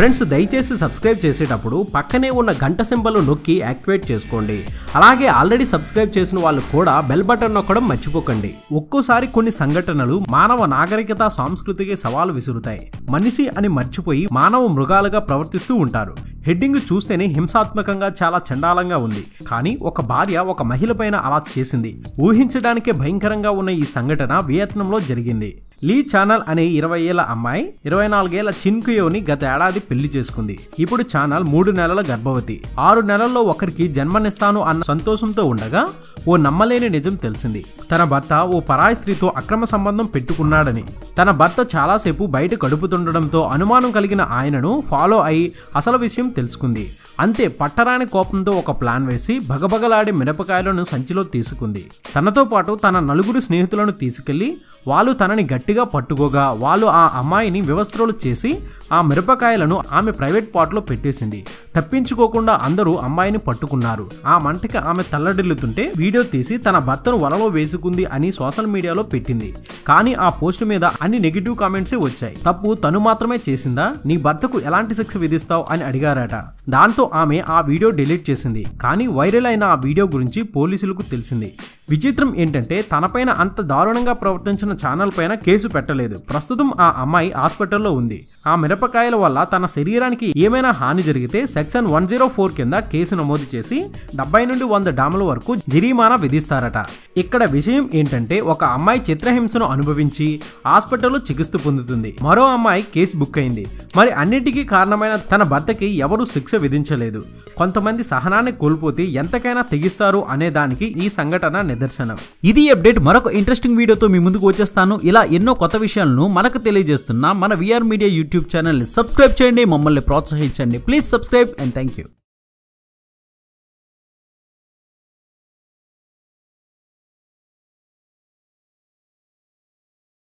Friends దయచేసి subscribe చేసేటప్పుడు పక్కనే ఉన్న గంట సింబల్ నొక్కి యాక్టివేట్ చేసుకోండి. అలాగే ఆల్రెడీ సబ్స్క్రైబ్ చేసిన వాళ్ళు కూడా బెల్ బటన్ నొక్కడం మర్చిపోకండి. ఒక్కోసారి కొన్ని సంఘటనలు మానవ నాగరికత సంస్కృతికి సవాలు విసురుతాయి. మనిషి అని మర్చిపోయి మానవ మృగాలుగా ప్రవర్తిస్తూ ఉంటారు. హెడ్డింగ్ చూస్తేనే హింసాత్మకంగా చాలా చండాలంగా ఉంది. కానీ ఒక భార్య ఒక మహిళ పైన అలా చేసింది. ఊహించడానికే భయంకరంగా ఉన్న ఈ సంఘటన వియత్నంలో జరిగింది. లీ ఛానల్ అనే ఇరవై ఏళ్ళ అమ్మాయి ఇరవై నాలుగేళ్ళ చిన్కుయోని గత ఏడాది పెళ్ళి చేసుకుంది. ఇప్పుడు ఛానల్ మూడు నెలల గర్భవతి. ఆరు నెలల్లో ఒకరికి జన్మనిస్తాను అన్న సంతోషంతో ఉండగా ఓ నమ్మలేని నిజం తెలిసింది. తన భర్త ఓ పరాయి స్త్రీతో అక్రమ సంబంధం పెట్టుకున్నాడని. తన భర్త చాలాసేపు బయట గడుపుతుండడంతో అనుమానం కలిగిన ఆయనను ఫాలో అయి అసలు విషయం తెలుసుకుంది. అంతే పట్టరాని కోపంతో ఒక ప్లాన్ వేసి భగభగలాడే మిరపకాయలను సంచిలో తీసుకుంది. తనతో పాటు తన నలుగురు స్నేహితులను తీసుకెళ్ళి వాళ్ళు తనని గట్టిగా పట్టుకోగా వాళ్ళు ఆ అమ్మాయిని వ్యవస్థలు చేసి ఆ మిరపకాయలను ఆమె ప్రైవేట్ పాట్లో పెట్టేసింది. తప్పించుకోకుండా అందరూ అమ్మాయిని పట్టుకున్నారు. ఆ మంటకి ఆమె తల్లడిల్లుతుంటే వీడియో తీసి తన భర్తను వలలో వేసుకుంది అని సోషల్ మీడియాలో పెట్టింది. కానీ ఆ పోస్ట్ మీద అన్ని నెగిటివ్ కామెంట్సే వచ్చాయి. తప్పు తను మాత్రమే చేసిందా? నీ భర్తకు ఎలాంటి శిక్ష విధిస్తావు? అని అడిగారట. దాంతో ఆమె ఆ వీడియో డిలీట్ చేసింది. కానీ వైరల్ అయిన ఆ వీడియో గురించి పోలీసులకు తెలిసింది. విచిత్రం ఏంటంటే తనపైన అంత దారుణంగా ప్రవర్తించిన ఛానల్ పైన కేసు పెట్టలేదు. ప్రస్తుతం ఆ అమ్మాయి హాస్పిటల్లో ఉంది. ఆ మిరపకాయల వల్ల తన శరీరానికి ఏమైనా హాని జరిగితే సెక్షన్ వన్ జీరో ఫోర్ కింద కేసు నమోదు చేసి డెబ్బై నుండి వంద డాముల వరకు జరిమానా విధిస్తారట. ఇక్కడ విషయం ఏంటంటే ఒక అమ్మాయి చిత్రహింసను అనుభవించి హాస్పిటల్లో చికిత్స పొందుతుంది. మరో అమ్మాయి కేసు బుక్ అయింది. మరి అన్నిటికీ కారణమైన తన భర్తకి ఎవరు శిక్ష విధించలేదు. కొంతమంది సహనాన్ని కోల్పోతే ఎంతకైనా తెగిస్తారు అనే దానికి ఈ సంఘటన నిదర్శనం. ఇది అప్డేట్ మరొక ఇంట్రెస్టింగ్ వీడియోతో మీ ముందుకు వచ్చేస్తాను. ఇలా ఎన్నో కొత్త విషయాలను మనకు తెలియజేస్తున్న మన విఆర్ మీడియా యూట్యూబ్ ఛానల్ని సబ్స్క్రైబ్ చేయండి. మమ్మల్ని ప్రోత్సహించండి. Please subscribe and thank you